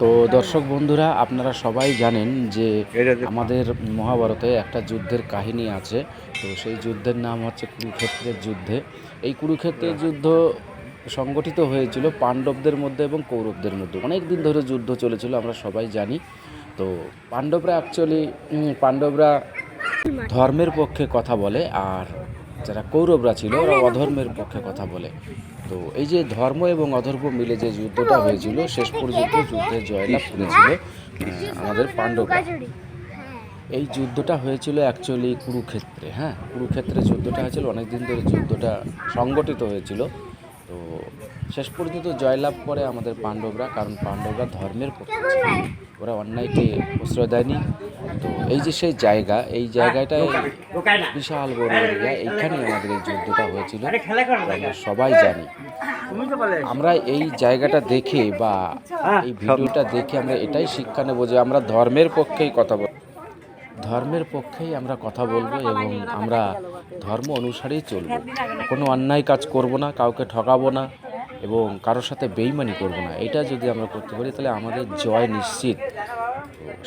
তো দর্শক বন্ধুরা আপনারা সবাই জানেন যে আমাদের মহাভারতে একটা যুদ্ধের কাহিনী আছে। তো সেই যুদ্ধের নাম হচ্ছে কুরুক্ষেত্রের যুদ্ধে। এই কুরুক্ষেত্রের যুদ্ধ সংগঠিত হয়েছিল পাণ্ডবদের মধ্যে এবং কৌরবদের মধ্যে। অনেক দিন ধরে যুদ্ধ চলেছিল আমরা সবাই জানি। তো পাণ্ডবরা অ্যাকচুয়ালি পাণ্ডবরা ধর্মের পক্ষে কথা বলে আর যারা কৌরবরা ছিল ওরা অধর্মের পক্ষে কথা বলে। তো এই যে ধর্ম এবং অধর্ম মিলে যে যুদ্ধটা হয়েছিল, শেষ পর্যন্ত যুদ্ধে জয়লাভ করেছিল আমাদের পাণ্ডবরা। এই যুদ্ধটা হয়েছিল অ্যাকচুয়ালি কুরুক্ষেত্রে হ্যাঁ? কুরুক্ষেত্রে যুদ্ধটা হয়েছিল অনেক দিন ধরে যুদ্ধটা সংগঠিত হয়েছিল। তো শেষ পর্যন্ত জয়লাভ করে আমাদের পাণ্ডবরা, কারণ পাণ্ডবরা ধর্মের পক্ষে ওরা অন্যায়কে প্রশ্রয় দেয়নি। তো এই যে সেই জায়গা এই জায়গাটায় বিশাল বড় এরিয়া এইখানে আমাদের এই যুদ্ধটা হয়েছিল। আমরা সবাই জানি। আমরা এই জায়গাটা দেখে বা এই ভিডিওটা দেখে আমরা এটাই শিক্ষা নেব যে আমরা ধর্মের পক্ষেই কথা বল ধর্মের পক্ষেই আমরা কথা বলব এবং আমরা ধর্ম অনুসারেই চলবো। কোনো অন্যায় কাজ করব না কাউকে ঠকাবো না। এবং কারোর সাথে বেইমানি করব না। এটা যদি আমরা করতে পারি, তাহলে আমাদের জয় নিশ্চিত।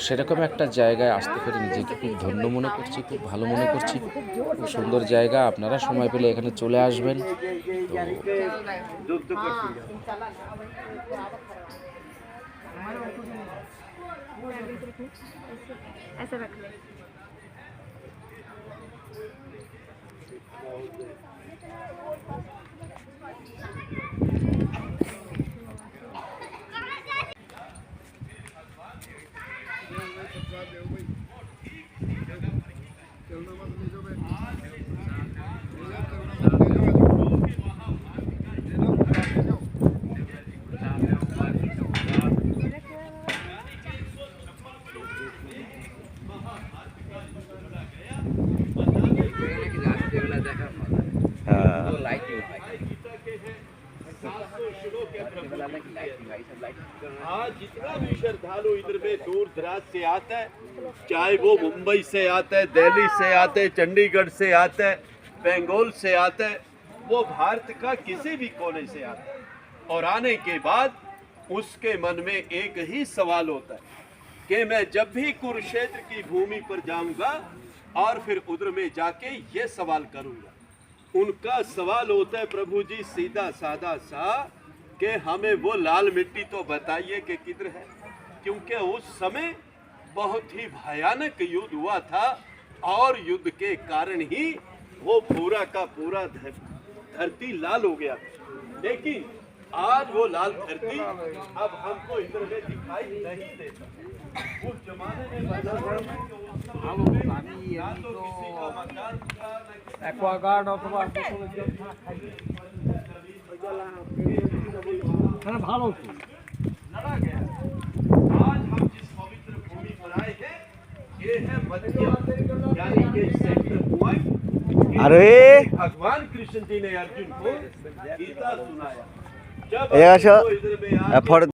সেরকম একটা জায়গায় আসতে পেরে নিজেকে খুব ধন্য মনে করছি, খুব ভালো মনে করছি। খুব সুন্দর জায়গা, আপনারা সময় পেলে এখানে চলে আসবেন। তো five day a week. ले आज जितना भी श्रद्धालु इधर में दूर दराज से आता है, चाहे वो मुंबई से आता है, दिल्ली से आता है, चंडीगढ़ से आता है, बंगाल से आता है, वो भारत का किसी भी कोने से आता है। और आने के बाद उसके मन में एक ही सवाल होता है कि मैं जब भी कुरुक्षेत्र की भूमि पर जाऊँगा और फिर उधर में जाके ये सवाल करूँगा। उनका सवाल होता है, प्रभु जी, सीधा सादा सा, कि हमें वो लाल मिट्टी तो बताइए कि किधर है? क्योंकि उस समय बहुत ही भयानक युद्ध हुआ था और युद्ध के कारण ही वो पूरा का पूरा धरती लाल हो गया। लेकिन आज वो लाल धरती अब हमको इधर में दिखाई नहीं देता। उस जमाने में बता रहा हूं कि उस समय में ना तो किसी का मकान था ना किसी অ্যাকোয়াগার্ড অথবা হ্যাঁ ভালো তো लड़ा गया आज हम जिस पवित्र भूमि पर आए हैं ये है मध्य यानी कि सेक्टर पॉइंट अरे! भगवान कृष्ण जी ने अर्जुन को गीता सुनाया जब